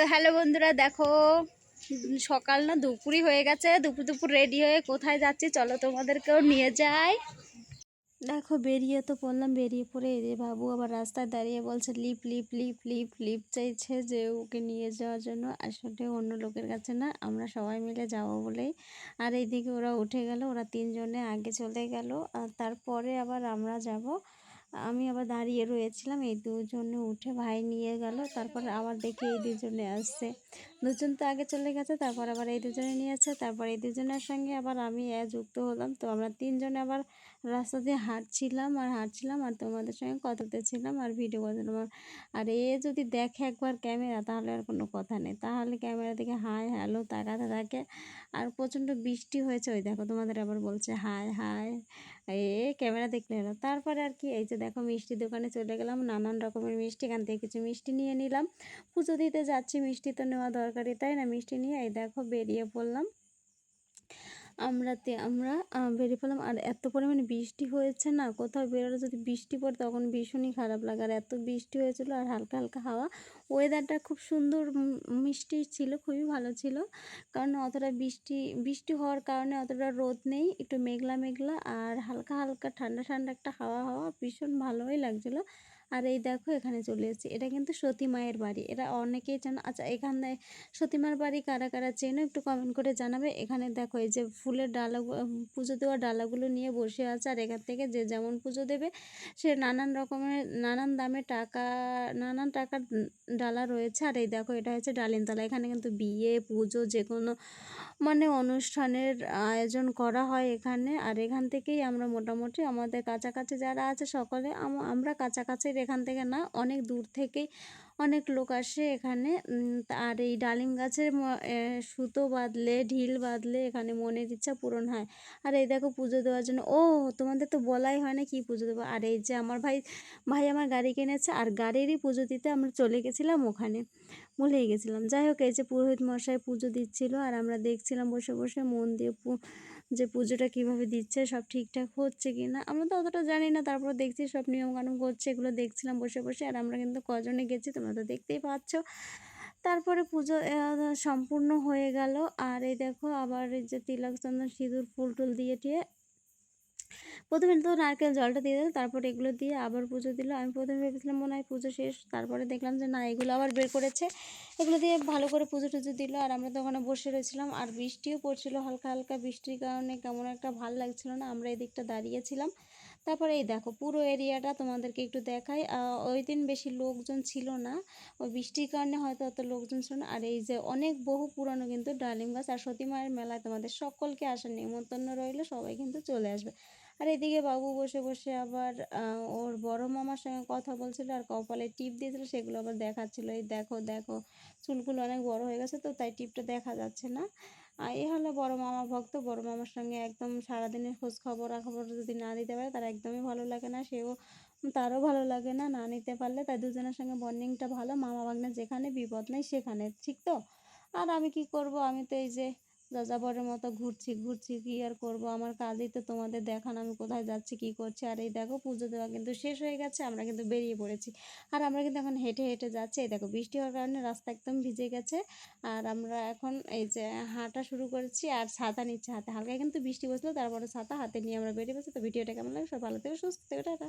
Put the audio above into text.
তো হ্যালো বন্ধুরা, দেখো, সকাল না দুপুরই হয়ে গেছে। দুপুর দুপুর রেডি হয়ে কোথায় যাচ্ছি, চলো তোমাদেরকেও নিয়ে যাই। দেখো, বেরিয়ে তো পড়লাম, বেরিয়ে পড়ে যে বাবু আবার রাস্তায় দাঁড়িয়ে বলছে, লিপ লিপ লিপ লিপ লিপ চাইছে যে ওকে নিয়ে যাওয়ার জন্য। আসলে অন্য লোকের কাছে না, আমরা সবাই মিলে যাব বলেই। আর এইদিকে ওরা উঠে গেল, ওরা তিনজনে আগে চলে গেল, আর তারপরে আবার আমরা যাব আমি আবার দাঁড়িয়ে রয়েছিলাম, এই দুজনে উঠে ভাই নিয়ে গেল, তারপর আবার দেখি এই দুজনে আসছে। দুজন তো আগে চলে গেছে, তারপর আবার এই দুজনে নিয়ে আসছে, তারপর এই দুজনের সঙ্গে আবার আমি যুক্ত হলাম। তো আমরা তিনজনে আবার রাস্তা দিয়ে হাঁটছিলাম আর হাঁটছিলাম আর তোমাদের সঙ্গে কথা ছিলাম আর ভিডিও করছিলাম আর- এ যদি দেখে একবার ক্যামেরা, তাহলে আর কোনো কথা নেই। তাহলে ক্যামেরা থেকে হাই, হ্যালো তাকাতে থাকে। আর প্রচণ্ড বৃষ্টি হয়েছে, ওই দেখো তোমাদের আবার বলছে হাই হাই। এ ক্যামেরা দেখলে তারপরে আর কি, এই যে দেখো মিষ্টি দোকানে চলে গেলাম, নানান রকমের মিষ্টি, এখান থেকে কিছু মিষ্টি নিয়ে নিলাম। পুজো দিতে যাচ্ছি, মিষ্টি তো নেওয়া দরকারই, তাই না? মিষ্টি নিয়ে এই দেখো বেরিয়ে পড়লাম। আমরাতে আমরা বেরিয়ে পড়লাম। আর এত পরিমাণে বৃষ্টি হয়েছে না, কোথাও বেরোলে যদি বৃষ্টি পড়ে তখন ভীষণই খারাপ লাগে। আর এত বৃষ্টি হয়েছিল আর হালকা হালকা হাওয়া। ওয়েদারটা খুব সুন্দর মিষ্টি ছিল, খুবই ভালো ছিল। কারণ অতটা বৃষ্টি বৃষ্টি হওয়ার কারণে অতটা রোদ নেই, একটু মেঘলা মেঘলা। আর হালকা হালকা ঠান্ডা ঠান্ডা একটা হাওয়া হাওয়া ভীষণ ভালোই লাগছিল। আর এই দেখো এখানে চলে এসেছি। এটা কিন্তু সতী মায়ের বাড়ি। এরা অনেকেই জানো আচ্ছা এখানে সতীমার বাড়ি কারা কারা চেনো? একটু কমেন্ট করে জানাবে। এখানে দেখো এই যে ফুলের ডালা পুজো দেওয়ার ডালাগুলো নিয়ে বসে আছে আর এখান থেকে যে যেমন পুজো দেবে, সে নানান রকমের, নানান দামে টাকা, নানান টাকার ডালা রয়েছে। আর এই দেখো এটা হচ্ছে ডালিমতলা এখানে কিন্তু বিয়ে, পুজো যে কোনো মানে অনুষ্ঠানের আয়োজন করা হয় এখানে। আর এখান থেকেই আমরা মোটামুটি আমাদের কাছাকাছি যারা আছে সকলে, আম- আমরা কাছাকাছির এখান থেকে না অনেক দূর থেকেই অনেক লোক আসে এখানে। আর এই ডালিম গাছের সুতো বাঁধলে, ঢিল বাঁধলে এখানে মনের ইচ্ছা পূরণ হয়। আর এই দেখো পুজো দেওয়ার জন্য, ও, তোমাদের তো বলাই হয় না কি পুজো দেবো। আর এই যে আমার ভাই ভাই আমার গাড়ি কিনেছে, আর গাড়িরই পুজো দিতে আমরা চলে গেছিলাম ওখানে, ভুলেই গেছিলাম। যাই হোক, এই যে পুরোহিত মশাই পুজো দিচ্ছিল, আর আমরা দেখছিলাম বসে বসে মন দিয়ে যে পুজোটা কীভাবে দিচ্ছে, সব ঠিকঠাক হচ্ছে কি না আমরা তো অতটা জানি না, তারপর দেখছি সব নিয়মকানুন করছে, এগুলো দেখছিলাম বসে বসে, আর আমরা কিন্তু কজনে গেছি, তোমরা তো দেখতেই পাচ্ছ। তারপরে পুজো সম্পূর্ণ হয়ে গেল। আর এই দেখো আবার এই যে তিলক চন্দন সিঁদুর ফুল টুল দিয়ে টিয়ে প্রথমে তো নারকেল জলটা দিয়ে দিল, তারপর এগুলো দিয়ে আবার পুজো দিল। আমি প্রথমে ভেবেছিলাম মনে হয় পুজো শেষ, তারপরে দেখলাম যে না, এগুলো আবার বের করেছে। এগুলো দিয়ে ভালো করে পুজো টুজো দিল। আর আমরা তো ওখানে বসে রয়েছিলাম, আর বৃষ্টিও পড়ছিল, হালকা হালকা বৃষ্টির কারণে কেমন একটা ভালো লাগছিল না, আমরা এদিকটা দাঁড়িয়েছিলাম তারপরে এই দেখো, পুরো এরিয়াটা তোমাদেরকে একটু দেখাই। ওই দিন বেশি লোকজন ছিল না, ওই বৃষ্টির কারণে হয়তো অত লোকজন ছিল না। আর এই যে অনেক বহু পুরানো কিন্তু ডালিম গাছ আর সতী মায়ের মেলায় তোমাদের সকলকে আসার নিমন্ত্রণ রইল, সবাই কিন্তু চলে আসবে। আর এদিকে বাবু বসে বসে আবার ওর বড় মামার সঙ্গে কথা বলছিল আর কপালে টিপ দিয়েছিল, সেগুলো আবার দেখাচ্ছিল। এই দেখো দেখো, চুলগুলো অনেক বড় হয়ে গেছে তো, তাই টিপটা দেখা যাচ্ছে না। আর এ হলো বড় মামা ভক্ত। বড় মামার সঙ্গে একদম সারাদিনের খোঁজ খবর খবর যদি না দিতে পারে, তার একদমই ভালো লাগে না। সেও, তারও ভালো লাগে না না নিতে পারলে। তাই দুজনের সঙ্গে বন্ডিংটা ভালো। মামা ভাগ্নে যেখানে বিপদ নেই সেখানে, ঠিক তো? আর আমি কি করব? আমি তো এই যে যাযাবরের মতো ঘুরছি ঘুরছি কি আর করব? আমার কাজই তো তোমাদের দেখানো, আমি কোথায় যাচ্ছি, কি করছি? আর এই দেখো পুজো দেওয়া কিন্তু শেষ হয়ে গেছে, আমরা কিন্তু বেরিয়ে পড়েছি। আর আমরা কিন্তু এখন হেঁটে হেঁটে যাচ্ছি। এই দেখো বৃষ্টি হওয়ার কারণে রাস্তা একদম ভিজে গেছে। আর আমরা এখন এই যে হাঁটা শুরু করেছি, আর ছাতা নিচ্ছে হাতে। হালকা কিন্তু বৃষ্টি বসল, তারপরে ছাতা হাতে নিয়ে আমরা বেরিয়ে পড়েছি। তো ভিডিওটা কেমন লাগে সব ভালো থেকে, সুস্থ থেকে, টাটা।